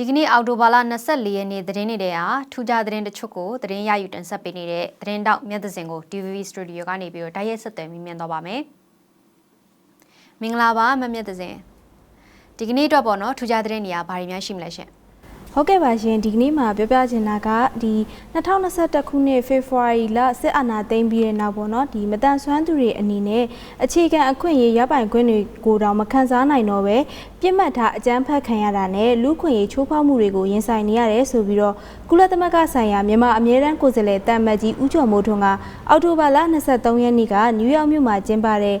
ဒီကနေ့အောက်တိုဘာလ24ရက်နေ့သတင်းတွေဟာထူးခြားသတင်းတချို့ကိုသတင်းရယူတင်ဆက်ပေးနေတဲ့သတင်းတောက်မြတ်သစင်ကို TVB Studio ကနေပြီးတော့တိုက်ရိုက်ဆက်သွယ်မြင်မြန်တော့ပါမယ်။မင်္ဂလာပါမမြတ်သစင်ဒီကနေ့တော့ပေါ့နော်ထူးခြားသတင်းတွေကဘာတွေများရှိမလဲရှင် ဟုတ်ကဲ့ပါရှင်ဒီကနေ့မှာပြောပြချင်တာကဒီ2021ခုနှစ်ဖေဖော်ဝါရီလစစ်အာဏာသိမ်းပြီးတဲ့နောက်ပေါ့နော်ဒီမတန်ဆွမ်းသူတွေအနေနဲ့အခြေခံအခွင့်အရေးရပိုင်ခွင့်တွေကိုတော့မခံစားနိုင်တော့ပဲပြစ်မှတ်ထားအကြမ်းဖက်ခံရတာနဲ့လူခွင့်ရေးချိုးဖောက်မှုတွေကိုရင်ဆိုင်နေရတယ်ဆိုပြီးတော့ကုလသမဂ္ဂဆိုင်ရာမြန်မာအမြဲတမ်းကိုယ်စားလှယ်တမ်မတ်ကြီးဦးကျော်မိုးထွန်းကအောက်တိုဘာလ23ရက်နေ့ကနယူးယောက်မြို့မှာကျင်းပတဲ့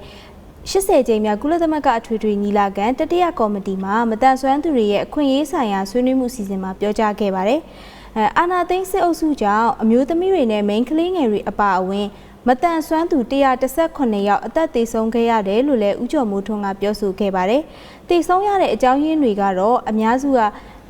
80ကြိမ်မြောက်ကုလသမဂ္ဂအထွေထွေညီလာခံတတိယကော်မတီမှာမတန်ဆွမ်းသူတွေရဲ့အခွင့်အရေးဆိုင်ရာဆွေးနွေးမှုစီစဉ်မှာပြောကြားခဲ့ပါတယ်။ အဲအာနာသိန်းစစ်အုပ်စုကြောင့်အမျိုးသမီးတွေနဲ့မိန်းကလေးငယ်တွေအပါအဝင်မတန်ဆွမ်းသူ118ယောက်အသက်သေဆုံးခဲ့ရတယ်လို့လည်းဦးကျော်မိုးထွန်းကပြောဆိုခဲ့ပါတယ်။သေဆုံးရတဲ့အကြောင်းရင်းတွေကတော့အများစုက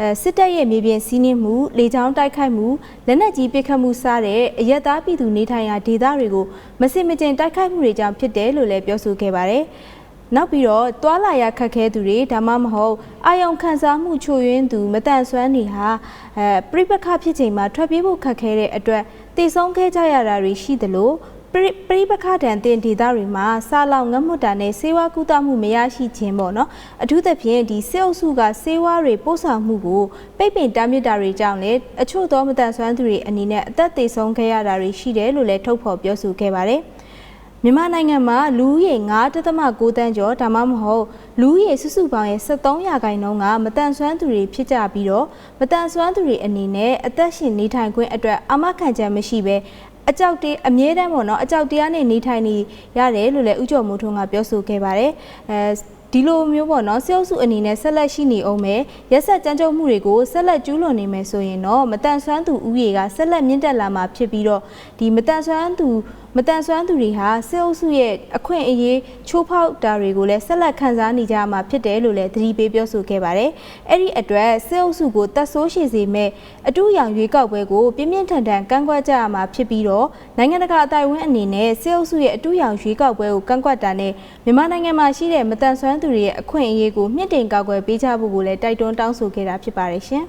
အဲစစ်တပ်ရဲ့မြေပြင်စီးနှင်းမှုလေကြောင်းတိုက်ခိုက်မှုလက်နက်ကြီးပစ်ခတ်မှုစတဲ့အရက်သားပြည်သူနေထိုင်ရာဒေသတွေကိုမစစ်မကျင်တိုက်ခိုက်မှုတွေကြောင့်ဖြစ်တယ်လို့လည်းပြောဆိုခဲ့ပါတယ်။ နောက်ပြီးတော့တွာလာရခက်ခဲသူတွေဒါမှမဟုတ်အာယုံခံစားမှုချို့ယွင်းသူမတန်ဆွမ်းနေဟာအဲပြိပခဖြစ်ချိန်မှာထွက်ပြေးဖို့ခက်ခဲတဲ့အတွက်တည်ဆုံးခဲ့ကြရတာတွေရှိသလိုပရိပရိပခတန်တင်ဒေသတွေမှာစာလောင်ငတ်မွတ်တာနဲ့စေဝါကူတာမှုမရရှိခြင်းပေါ့နော်အထူးသဖြင့်ဒီစေအုပ်စုကစေဝါတွေပို့ဆောင်မှုကိုပိတ်ပင်တားမြစ်တာတွေကြောင့်လည်းအချို့သောမတန်ဆွမ်းသူတွေအနေနဲ့အသက်သေဆုံးခဲ့ရတာတွေရှိတယ်လို့လည်းထုတ်ဖော်ပြောဆိုခဲ့ပါတယ် မြန်မာနိုင်ငံမှာလူဦးရေ9.6တန်းကျော်ဒါမှမဟုတ်လူဦးရေစုစုပေါင်းရဲ့73ရာခိုင်နှုန်းကမတန်ဆွမ်းသူတွေဖြစ်ကြပြီးတော့မတန်ဆွမ်းသူတွေအနေနဲ့အသက်ရှင်နေထိုင်ခွင့်အတွက်အမခံချက်မရှိဘဲအကြောက်တေးအမြဲတမ်းပေါ့နော်အကြောက်တရားနဲ့နေထိုင်နေရတယ်လို့လည်းဥကျော်မိုးထွန်းကပြောဆိုခဲ့ပါတယ်အဲဒီလိုမျိုးပေါ့နော်စေအုပ်စုအနေနဲ့ဆက်လက်ရှိနေအောင်မယ်ရက်ဆက်ကြမ်းကြုတ်မှုတွေကိုဆက်လက်ကျူးလွန်နေမယ်ဆိုရင်တော့မတန်ဆွမ်းသူဥယေကဆက်လက်မြင့်တက်လာမှာဖြစ်ပြီးတော့ဒီမတန်ဆွမ်းသူမတန်ဆွမ်းသူတွေဟာစေအုပ်စုရဲ့အခွင့်အရေးချိုးဖောက်တာတွေကိုလည်းဆက်လက်ခံစားနေကြမှာဖြစ်တယ်လို့လည်းသတိပေးပြောဆိုခဲ့ပါတယ်အဲ့ဒီအတွက်စေအုပ်စုကိုတတ်ဆိုးရှိစေမဲ့အတူရောင်ရွေးကောက်ပွဲကိုပြင်းပြင်းထန်ထန်ကန့်ကွက်ကြရမှာဖြစ်ပြီးတော့နိုင်ငံတကာအတိုင်းအဝန်အနေနဲ့စေအုပ်စုရဲ့အတူရောင်ရွေးကောက်ပွဲကိုကန့်ကွက်တာနဲ့မြန်မာနိုင်ငံမှာရှိတဲ့မတန်ဆွမ်းသူတွေရဲ့အခွင့်အရေးကိုမြင့်တင်ကာကွယ်ပေးကြဖို့ကိုလည်းတိုက်တွန်းတောင်းဆိုခဲ့တာဖြစ်ပါတယ်ရှင်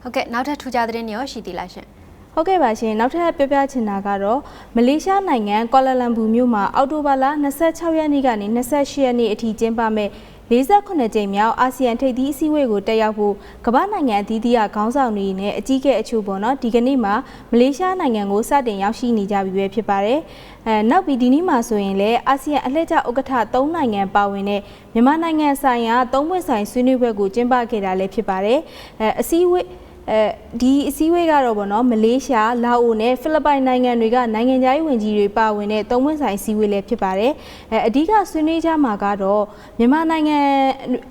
ဟုတ်ကဲ့နောက်ထပ်ထူးခြားသတင်းတွေရောရှိသေးလားရှင် ဟုတ်ကဲ့ပါရှင်နောက်ထပ်ပြောပြချင်တာကတော့မလေးရှားနိုင်ငံကွာလာလမ်ပူမြို့မှာအောက်တိုဘာလ26ရက်နေ့ကနေ28ရက်နေ့အထိကျင်းပမဲ့48ကြိမ်မြောက်အာဆီယံထိပ်သီးအစည်းအဝေးကိုတက်ရောက်ဖို့ကမ္ဘာနိုင်ငံအသီးသီးကခေါင်းဆောင်တွေနဲ့အကြီးအကဲအချို့ပေါ့နော်ဒီကနေ့မှာမလေးရှားနိုင်ငံကိုစတင်ရောက်ရှိနေကြပြီပဲဖြစ်ပါတယ်အဲနောက်ပြီးဒီနေ့မှာဆိုရင်လည်းအာဆီယံအလှည့်ကျဥက္ကဋ္ဌ၃နိုင်ငံပါဝင်တဲ့မြန်မာနိုင်ငံဆိုင်ရာသုံးပွင့်ဆိုင်ဆွေးနွေးပွဲကိုကျင်းပခဲ့တာလည်းဖြစ်ပါတယ်အဲအစည်းအဝေး အဲဒီအစည်းအဝေးကတော့ဗောနော်မလေးရှားလာအိုနဲ့ဖိလစ်ပိုင်နိုင်ငံတွေကနိုင်ငံခြားရေးဝန်ကြီးတွေပါဝင်တဲ့သုံးပွင့်ဆိုင်အစည်းအဝေးလည်းဖြစ်ပါတယ်အဲအဓိကဆွေးနွေးကြမှာကတော့မြန်မာနိုင်ငံ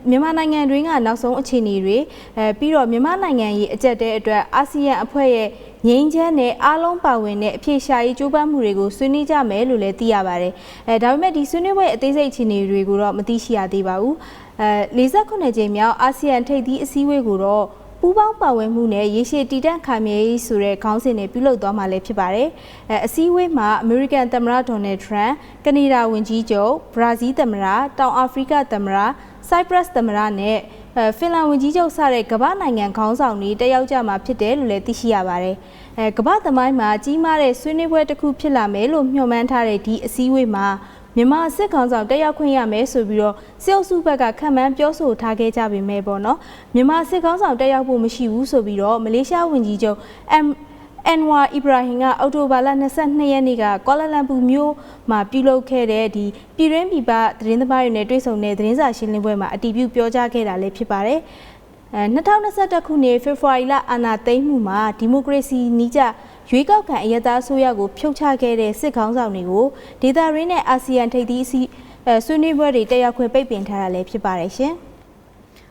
မြန်မာနိုင်ငံတွင်းကနောက်ဆုံးအခြေအနေတွေအဲပြီးတော့မြန်မာနိုင်ငံရဲ့အကြက်တဲအတွက်အာဆီယံအဖွဲ့ရဲ့ငြိမ်းချမ်းတဲ့အားလုံးပါဝင်တဲ့အဖြစ်ရှာရေးကြိုးပမ်းမှုတွေကိုဆွေးနွေးကြမယ်လို့လည်းသိရပါတယ်အဲဒါပေမဲ့ဒီဆွေးနွေးပွဲအသေးစိတ်အခြေအနေတွေကိုတော့မသိရှိရသေးပါဘူးအဲ48ကြိမ်မြောက်အာဆီယံထိပ်သီးအစည်းအဝေးကိုတော့ ပူးပေါင်းပါဝင်မှုနဲ့ရေရှည်တည်တံ့ခိုင်မြဲရေးဆိုတဲ့ခေါင်းစဉ်နဲ့ပြုလုပ်သွားမှာလည်းဖြစ်ပါတယ်။အဲအစည်းအဝေးမှာအမေရိကန်သမ္မတဒေါ်နယ်ထရန့်၊ကနေဒါဝန်ကြီးချုပ်၊ဘရာဇီးသမ္မတ၊တောင်အာဖရိကသမ္မတ၊ဆိုက်ပရပ်သမ္မတနဲ့အဲဖင်လန်ဝန်ကြီးချုပ်စတဲ့ကမ္ဘာနိုင်ငံခေါင်းဆောင်တွေတက်ရောက်ကြမှာဖြစ်တယ်လို့လည်းသိရှိရပါတယ်။အဲကမ္ဘာသမိုင်းမှာကြီးမားတဲ့ဆွေးနွေးပွဲတစ်ခုဖြစ်လာမယ်လို့မျှော်မှန်းထားတဲ့ဒီအစည်းအဝေးမှာ မြန်မာစစ်ကောင်ဆောင်တက်ရောက်ခွင့်ရမယ်ဆိုပြီးတော့စစ်အုပ်စုဘက်ကခံမှန်းပြောဆိုထားခဲ့ကြပေမဲ့ပေါ့နော်မြန်မာစစ်ကောင်ဆောင်တက်ရောက်ဖို့မရှိဘူးဆိုပြီးတော့မလေးရှားဝန်ကြီးချုပ်အမ်အန်ဝါအီဘရာဟင်ကအော်တိုဘာလ22ရက်နေ့ကကွာလာလမ်ပူမြို့မှာပြုလုပ်ခဲ့တဲ့ဒီပြည်တွင်းပြည်ပသတင်းသမားတွေနဲ့တွေ့ဆုံတဲ့သတင်းစာရှင်းလင်းပွဲမှာအတည်ပြုပြောကြားခဲ့တာလည်းဖြစ်ပါတယ်။အဲ 2021ခုနှစ်ဖေဖော်ဝါရီလအာဏာသိမ်းမှုမှာဒီမိုကရေစီနီးကျရွေးကောက်ခံအယက်သားဆိုရကိုဖြုတ်ချခဲ့တဲ့စစ်ခေါင်းဆောင်တွေကိုဒေသရင်းနဲ့အာဆီယံထိပ်သီးအစည်းအဲဆွေးနွေးပွဲတွေတက်ရောက်ခွင့်ပိတ်ပင်ထားတာလည်းဖြစ်ပါတယ်ရှင်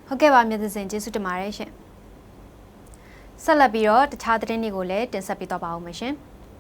ဟုတ်ကဲ့ပါမြတ်သစင်ကျေးဇူးတင်ပါတယ်ရှင်ဆက်လက်ပြီးတော့တခြားသတင်းတွေကိုလည်းတင်ဆက်ပေးတော့ပါဦးမယ်ရှင်။